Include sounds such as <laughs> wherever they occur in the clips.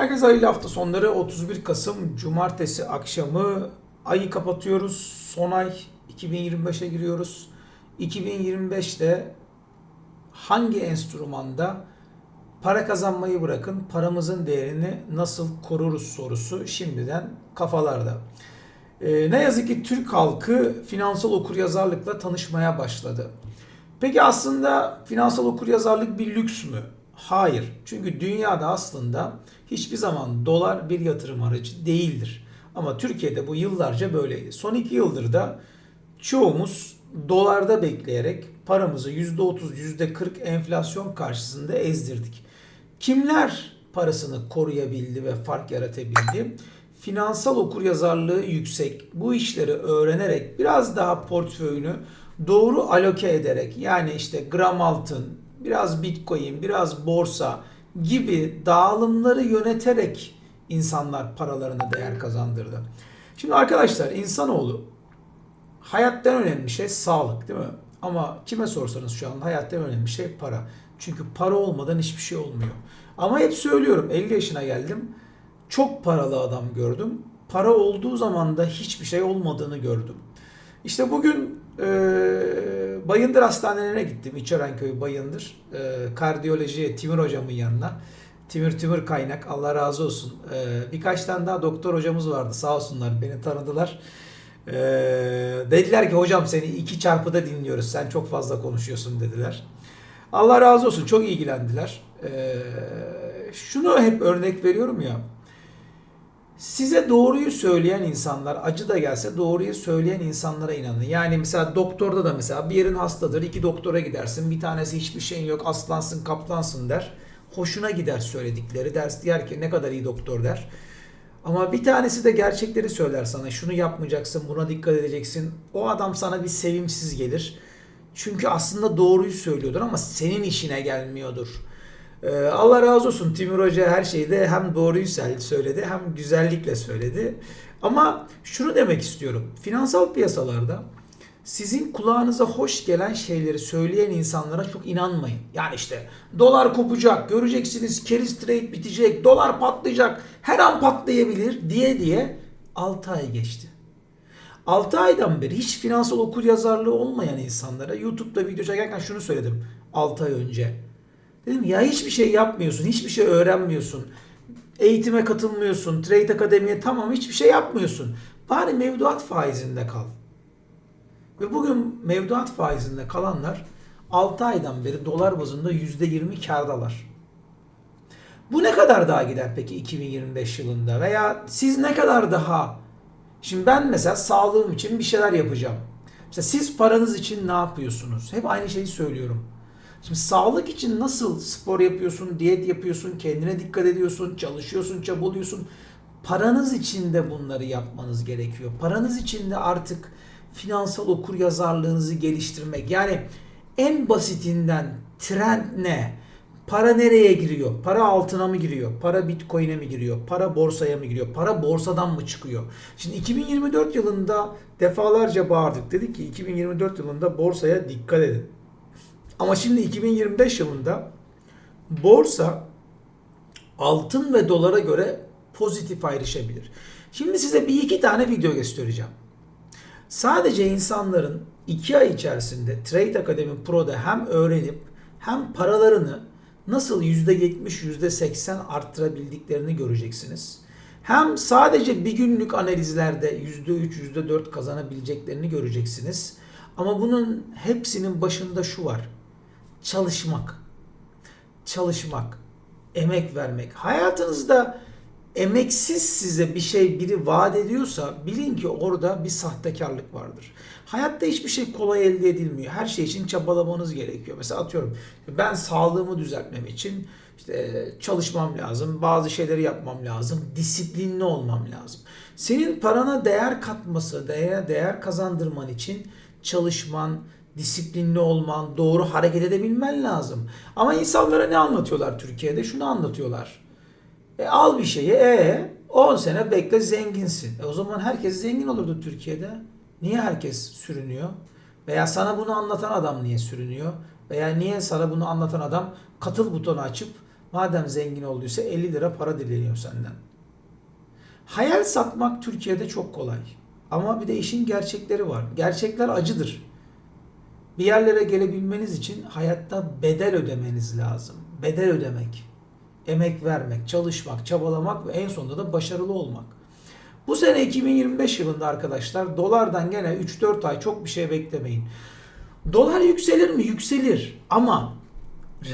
Herkese hayırlı hafta sonları. 31 Kasım Cumartesi akşamı ayı kapatıyoruz. Son ay 2025'e giriyoruz. 2025'te hangi enstrümanda para kazanmayı bırakın paramızın değerini nasıl koruruz sorusu şimdiden kafalarda. Ee, ne yazık ki Türk halkı finansal okuryazarlıkla tanışmaya başladı. Peki aslında finansal okuryazarlık bir lüks mü? Hayır. Çünkü dünyada aslında hiçbir zaman dolar bir yatırım aracı değildir. Ama Türkiye'de bu yıllarca böyleydi. Son iki yıldır da çoğumuz dolarda bekleyerek paramızı %30, %40 enflasyon karşısında ezdirdik. Kimler parasını koruyabildi ve fark yaratabildi? Finansal okuryazarlığı yüksek, bu işleri öğrenerek biraz daha portföyünü doğru aloke ederek yani işte gram altın, biraz bitcoin, biraz borsa gibi dağılımları yöneterek insanlar paralarına değer kazandırdı. Şimdi arkadaşlar insanoğlu hayattan önemli şey sağlık değil mi? Ama kime sorsanız şu anda hayattan önemli şey para. Çünkü para olmadan hiçbir şey olmuyor. Ama hep söylüyorum 50 yaşına geldim. Çok paralı adam gördüm. Para olduğu zaman da hiçbir şey olmadığını gördüm. İşte bugün e, Bayındır Hastanelerine gittim. İçörenköy Bayındır. E, kardiyolojiye Timur hocamın yanına. Timur Timur kaynak Allah razı olsun. E, birkaç tane daha doktor hocamız vardı sağ olsunlar beni tanıdılar. E, dediler ki hocam seni iki çarpıda dinliyoruz sen çok fazla konuşuyorsun dediler. Allah razı olsun çok ilgilendiler. E, şunu hep örnek veriyorum ya. Size doğruyu söyleyen insanlar acı da gelse doğruyu söyleyen insanlara inanın. Yani mesela doktorda da mesela bir yerin hastadır iki doktora gidersin bir tanesi hiçbir şeyin yok aslansın kaplansın der. Hoşuna gider söyledikleri ders diğer ki ne kadar iyi doktor der. Ama bir tanesi de gerçekleri söyler sana şunu yapmayacaksın buna dikkat edeceksin. O adam sana bir sevimsiz gelir. Çünkü aslında doğruyu söylüyordur ama senin işine gelmiyordur. Ee, Allah razı olsun Timur Hoca her şeyde hem doğruyu söyledi hem güzellikle söyledi. Ama şunu demek istiyorum. Finansal piyasalarda sizin kulağınıza hoş gelen şeyleri söyleyen insanlara çok inanmayın. Yani işte dolar kopacak, göreceksiniz keriz trade bitecek, dolar patlayacak, her an patlayabilir diye diye 6 ay geçti. 6 aydan beri hiç finansal okuryazarlığı olmayan insanlara YouTube'da video çekerken şunu söyledim 6 ay önce. Dedim ya hiçbir şey yapmıyorsun, hiçbir şey öğrenmiyorsun. Eğitime katılmıyorsun, trade akademiye tamam hiçbir şey yapmıyorsun. Bari mevduat faizinde kal. Ve bugün mevduat faizinde kalanlar 6 aydan beri dolar bazında %20 kardalar. Bu ne kadar daha gider peki 2025 yılında? Veya siz ne kadar daha? Şimdi ben mesela sağlığım için bir şeyler yapacağım. Mesela siz paranız için ne yapıyorsunuz? Hep aynı şeyi söylüyorum. Şimdi sağlık için nasıl spor yapıyorsun, diyet yapıyorsun, kendine dikkat ediyorsun, çalışıyorsun, çabalıyorsun. Paranız için de bunları yapmanız gerekiyor. Paranız için de artık finansal okur yazarlığınızı geliştirmek. Yani en basitinden trend ne? Para nereye giriyor? Para altına mı giriyor? Para bitcoin'e mi giriyor? Para borsaya mı giriyor? Para borsadan mı çıkıyor? Şimdi 2024 yılında defalarca bağırdık. Dedik ki 2024 yılında borsaya dikkat edin. Ama şimdi 2025 yılında borsa altın ve dolara göre pozitif ayrışabilir. Şimdi size bir iki tane video göstereceğim. Sadece insanların iki ay içerisinde Trade Academy Pro'da hem öğrenip hem paralarını nasıl %70, %80 arttırabildiklerini göreceksiniz. Hem sadece bir günlük analizlerde %3, %4 kazanabileceklerini göreceksiniz. Ama bunun hepsinin başında şu var. Çalışmak. Çalışmak. Emek vermek. Hayatınızda emeksiz size bir şey biri vaat ediyorsa bilin ki orada bir sahtekarlık vardır. Hayatta hiçbir şey kolay elde edilmiyor. Her şey için çabalamanız gerekiyor. Mesela atıyorum ben sağlığımı düzeltmem için işte çalışmam lazım, bazı şeyleri yapmam lazım, disiplinli olmam lazım. Senin parana değer katması, değer değer kazandırman için çalışman, disiplinli olman, doğru hareket edebilmen lazım. Ama insanlara ne anlatıyorlar Türkiye'de? Şunu anlatıyorlar. E, al bir şeyi, e 10 sene bekle zenginsin. E, o zaman herkes zengin olurdu Türkiye'de. Niye herkes sürünüyor? Veya sana bunu anlatan adam niye sürünüyor? Veya niye sana bunu anlatan adam katıl butonu açıp Madem zengin olduysa 50 lira para dileniyor senden. Hayal satmak Türkiye'de çok kolay. Ama bir de işin gerçekleri var. Gerçekler acıdır. Bir yerlere gelebilmeniz için hayatta bedel ödemeniz lazım. Bedel ödemek, emek vermek, çalışmak, çabalamak ve en sonunda da başarılı olmak. Bu sene 2025 yılında arkadaşlar dolardan gene 3-4 ay çok bir şey beklemeyin. Dolar yükselir mi? Yükselir. Ama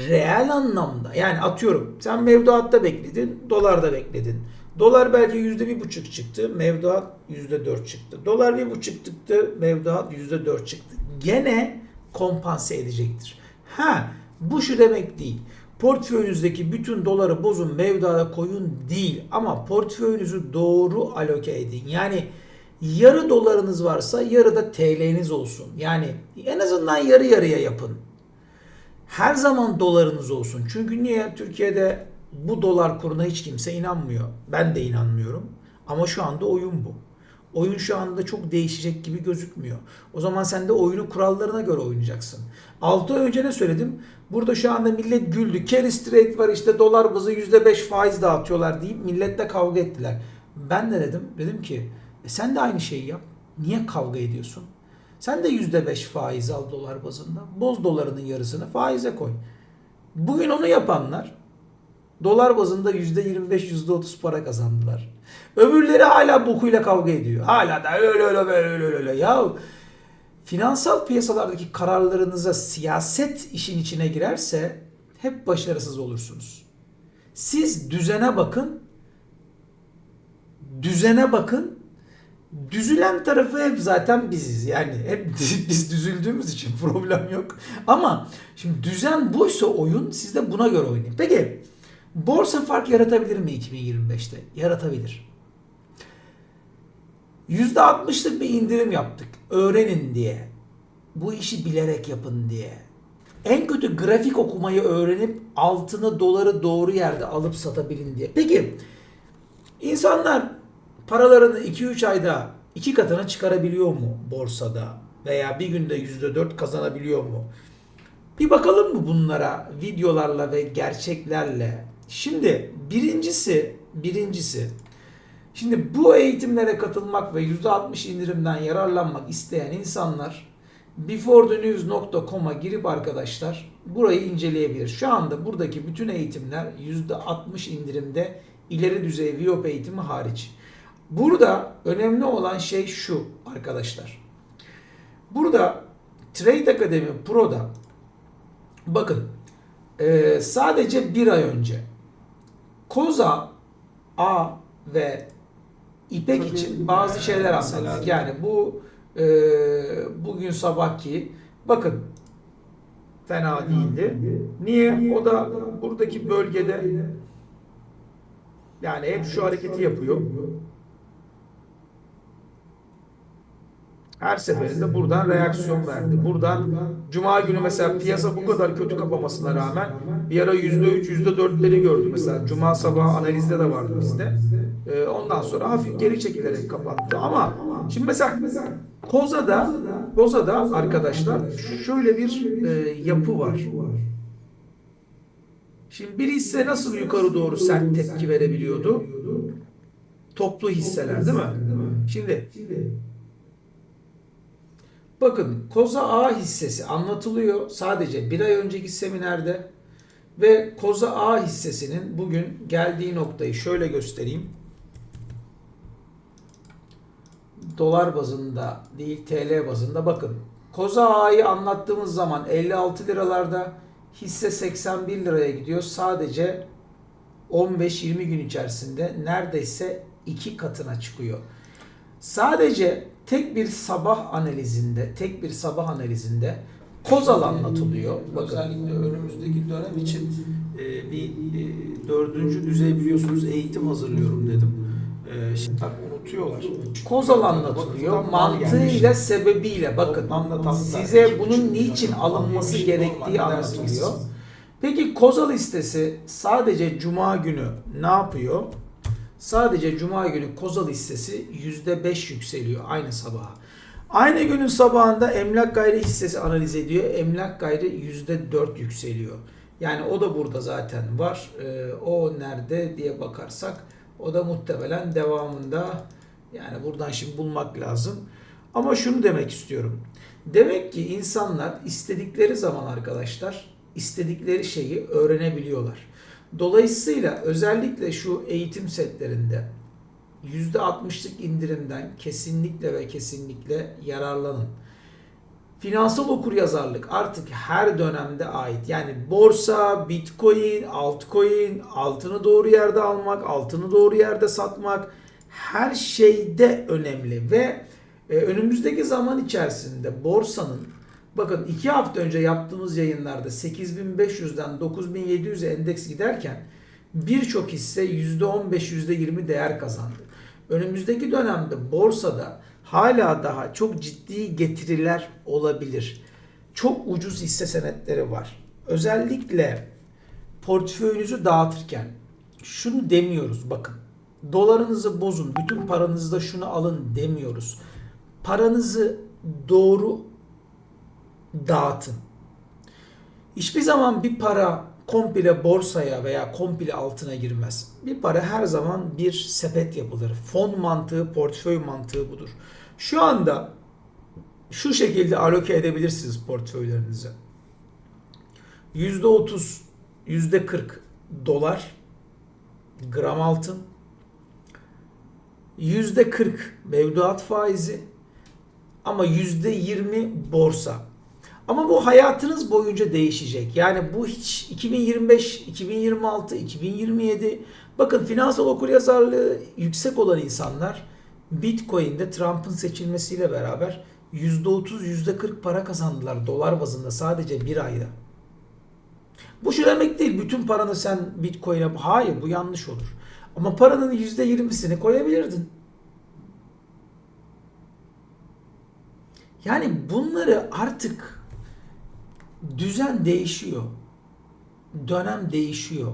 reel anlamda yani atıyorum sen mevduatta bekledin, dolarda bekledin. Dolar belki yüzde bir buçuk çıktı, mevduat yüzde dört çıktı. Dolar bir buçuk çıktı, mevduat yüzde dört çıktı. Gene kompanse edecektir. Ha bu şu demek değil. Portföyünüzdeki bütün doları bozun mevduata koyun değil. Ama portföyünüzü doğru aloke edin. Yani yarı dolarınız varsa yarı da TL'niz olsun. Yani en azından yarı yarıya yapın. Her zaman dolarınız olsun. Çünkü niye? Türkiye'de bu dolar kuruna hiç kimse inanmıyor. Ben de inanmıyorum. Ama şu anda oyun bu. Oyun şu anda çok değişecek gibi gözükmüyor. O zaman sen de oyunu kurallarına göre oynayacaksın. 6 ay önce ne söyledim? Burada şu anda millet güldü. Carry straight var işte dolar bazı %5 faiz dağıtıyorlar deyip milletle kavga ettiler. Ben de dedim. Dedim ki e sen de aynı şeyi yap. Niye kavga ediyorsun? Sen de %5 faiz al dolar bazında. Boz dolarının yarısını faize koy. Bugün onu yapanlar dolar bazında %25 %30 para kazandılar. Öbürleri hala bokuyla kavga ediyor. Hala da öyle öyle öyle öyle öyle. Ya finansal piyasalardaki kararlarınıza siyaset işin içine girerse hep başarısız olursunuz. Siz düzene bakın. Düzene bakın. Düzülen tarafı hep zaten biziz. Yani hep <laughs> biz düzüldüğümüz için <laughs> problem yok. Ama şimdi düzen buysa oyun siz de buna göre oynayın. Peki borsa fark yaratabilir mi 2025'te? Yaratabilir. %60'lık bir indirim yaptık. Öğrenin diye. Bu işi bilerek yapın diye. En kötü grafik okumayı öğrenip altını doları doğru yerde alıp satabilin diye. Peki insanlar paralarını 2-3 ayda iki katına çıkarabiliyor mu borsada? Veya bir günde %4 kazanabiliyor mu? Bir bakalım mı bunlara videolarla ve gerçeklerle? Şimdi birincisi, birincisi Şimdi bu eğitimlere katılmak ve %60 indirimden yararlanmak isteyen insanlar beforethenews.com'a girip arkadaşlar burayı inceleyebilir. Şu anda buradaki bütün eğitimler %60 indirimde ileri düzey VIOP eğitimi hariç. Burada önemli olan şey şu arkadaşlar. Burada Trade Academy Pro'da bakın sadece bir ay önce Koza A ve İpek Tabii, için bazı şeyler anlattık. Yani bu e, bugün sabahki bakın fena değildi. Niye? O da buradaki bölgede yani hep şu hareketi yapıyor. Her seferinde buradan reaksiyon verdi. Buradan Cuma günü mesela piyasa bu kadar kötü kapamasına rağmen bir ara %3, %4'leri gördü mesela. Cuma sabahı analizde de vardı bizde. Ee, ondan sonra hafif geri çekilerek kapattı. Ama şimdi mesela Koza'da Koza'da arkadaşlar şöyle bir e, yapı var. Şimdi bir hisse nasıl yukarı doğru sert tepki verebiliyordu? Toplu hisseler değil mi? Şimdi Bakın Koza A hissesi anlatılıyor sadece bir ay önceki seminerde ve Koza A hissesinin bugün geldiği noktayı şöyle göstereyim. Dolar bazında değil TL bazında bakın. Koza A'yı anlattığımız zaman 56 liralarda hisse 81 liraya gidiyor. Sadece 15-20 gün içerisinde neredeyse iki katına çıkıyor. Sadece tek bir sabah analizinde, tek bir sabah analizinde Kozal anlatılıyor. Bakın özellikle önümüzdeki dönem için e, bir e, dördüncü düzey biliyorsunuz eğitim hazırlıyorum dedim. E, şimdi bak unutuyorlar. Kozal anlatılıyor. Mantığıyla, sebebiyle bakın. Size bunun niçin alınması gerektiği anlatılıyor. Peki Kozal listesi sadece Cuma günü ne yapıyor? Sadece Cuma günü Kozal hissesi %5 yükseliyor aynı sabaha. Aynı günün sabahında emlak gayri hissesi analiz ediyor. Emlak gayri %4 yükseliyor. Yani o da burada zaten var. Ee, o nerede diye bakarsak o da muhtemelen devamında yani buradan şimdi bulmak lazım. Ama şunu demek istiyorum. Demek ki insanlar istedikleri zaman arkadaşlar istedikleri şeyi öğrenebiliyorlar. Dolayısıyla özellikle şu eğitim setlerinde %60'lık indirimden kesinlikle ve kesinlikle yararlanın. Finansal okuryazarlık artık her dönemde ait. Yani borsa, bitcoin, altcoin, altını doğru yerde almak, altını doğru yerde satmak her şeyde önemli ve e, önümüzdeki zaman içerisinde borsanın bakın iki hafta önce yaptığımız yayınlarda 8500'den 9700'e endeks giderken birçok hisse %15 %20 değer kazandı. Önümüzdeki dönemde borsada hala daha çok ciddi getiriler olabilir. Çok ucuz hisse senetleri var. Özellikle portföyünüzü dağıtırken şunu demiyoruz bakın. Dolarınızı bozun, bütün paranızda şunu alın demiyoruz. Paranızı doğru dağıtın. Hiçbir zaman bir para komple borsaya veya komple altına girmez. Bir para her zaman bir sepet yapılır. Fon mantığı, portföy mantığı budur. Şu anda şu şekilde aloke edebilirsiniz portföylerinize. %30, %40 dolar, gram altın, %40 mevduat faizi ama %20 borsa. Ama bu hayatınız boyunca değişecek. Yani bu hiç 2025, 2026, 2027 bakın finansal okuryazarlığı yüksek olan insanlar Bitcoin'de Trump'ın seçilmesiyle beraber %30, %40 para kazandılar dolar bazında sadece bir ayda. Bu şu demek değil. Bütün paranı sen Bitcoin'e... Hayır bu yanlış olur. Ama paranın %20'sini koyabilirdin. Yani bunları artık düzen değişiyor. Dönem değişiyor.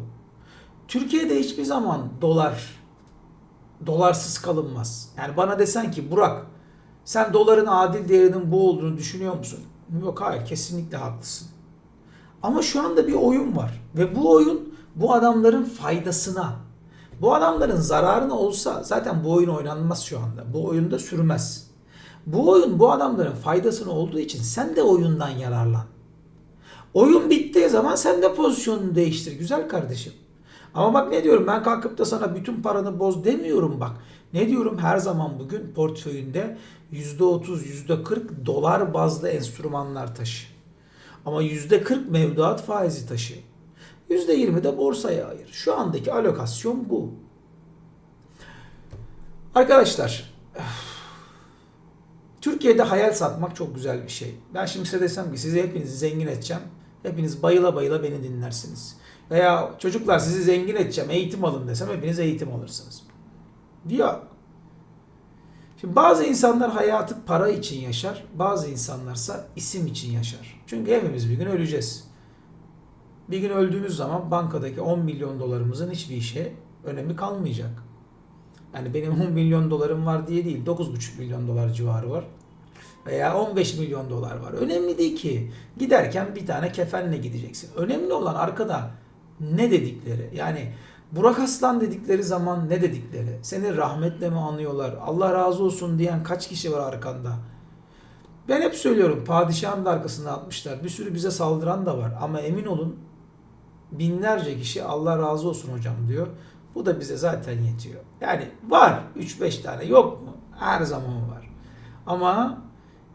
Türkiye'de hiçbir zaman dolar dolarsız kalınmaz. Yani bana desen ki Burak sen doların adil değerinin bu olduğunu düşünüyor musun? Yok hayır kesinlikle haklısın. Ama şu anda bir oyun var ve bu oyun bu adamların faydasına. Bu adamların zararına olsa zaten bu oyun oynanmaz şu anda. Bu oyunda sürmez. Bu oyun bu adamların faydasına olduğu için sen de oyundan yararlan. Oyun bittiği zaman sen de pozisyonunu değiştir güzel kardeşim. Ama bak ne diyorum ben kalkıp da sana bütün paranı boz demiyorum bak. Ne diyorum her zaman bugün portföyünde %30 %40 dolar bazlı enstrümanlar taşı. Ama %40 mevduat faizi taşı. %20 de borsaya ayır. Şu andaki alokasyon bu. Arkadaşlar Türkiye'de hayal satmak çok güzel bir şey. Ben şimdi size desem ki sizi hepinizi zengin edeceğim. Hepiniz bayıla bayıla beni dinlersiniz. Veya çocuklar sizi zengin edeceğim, eğitim alın desem hepiniz eğitim alırsınız. Diyor. Şimdi bazı insanlar hayatı para için yaşar, bazı insanlarsa isim için yaşar. Çünkü hepimiz bir gün öleceğiz. Bir gün öldüğümüz zaman bankadaki 10 milyon dolarımızın hiçbir işe önemi kalmayacak. Yani benim 10 milyon dolarım var diye değil, 9,5 milyon dolar civarı var. Veya 15 milyon dolar var. Önemli değil ki. Giderken bir tane kefenle gideceksin. Önemli olan arkada ne dedikleri. Yani Burak Aslan dedikleri zaman ne dedikleri. Seni rahmetle mi anıyorlar? Allah razı olsun diyen kaç kişi var arkanda? Ben hep söylüyorum padişahın da arkasına atmışlar. Bir sürü bize saldıran da var. Ama emin olun binlerce kişi Allah razı olsun hocam diyor. Bu da bize zaten yetiyor. Yani var 3-5 tane yok mu? Her zaman var. Ama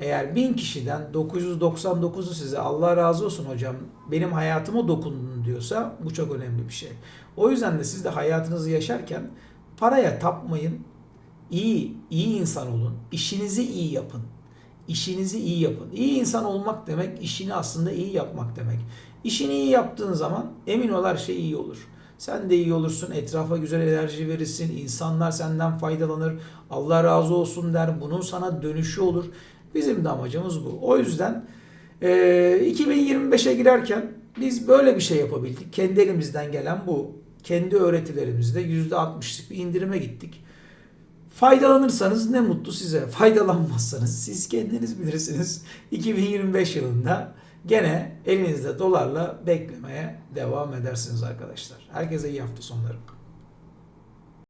eğer bin kişiden 999'u size Allah razı olsun hocam benim hayatıma dokundun diyorsa bu çok önemli bir şey. O yüzden de siz de hayatınızı yaşarken paraya tapmayın. İyi, iyi insan olun. İşinizi iyi yapın. İşinizi iyi yapın. İyi insan olmak demek işini aslında iyi yapmak demek. İşini iyi yaptığın zaman emin ol her şey iyi olur. Sen de iyi olursun, etrafa güzel enerji verirsin, insanlar senden faydalanır, Allah razı olsun der, bunun sana dönüşü olur. Bizim de amacımız bu. O yüzden e, 2025'e girerken biz böyle bir şey yapabildik. Kendi elimizden gelen bu. Kendi öğretilerimizde %60'lık bir indirime gittik. Faydalanırsanız ne mutlu size. Faydalanmazsanız siz kendiniz bilirsiniz. 2025 yılında gene elinizde dolarla beklemeye devam edersiniz arkadaşlar. Herkese iyi hafta sonları.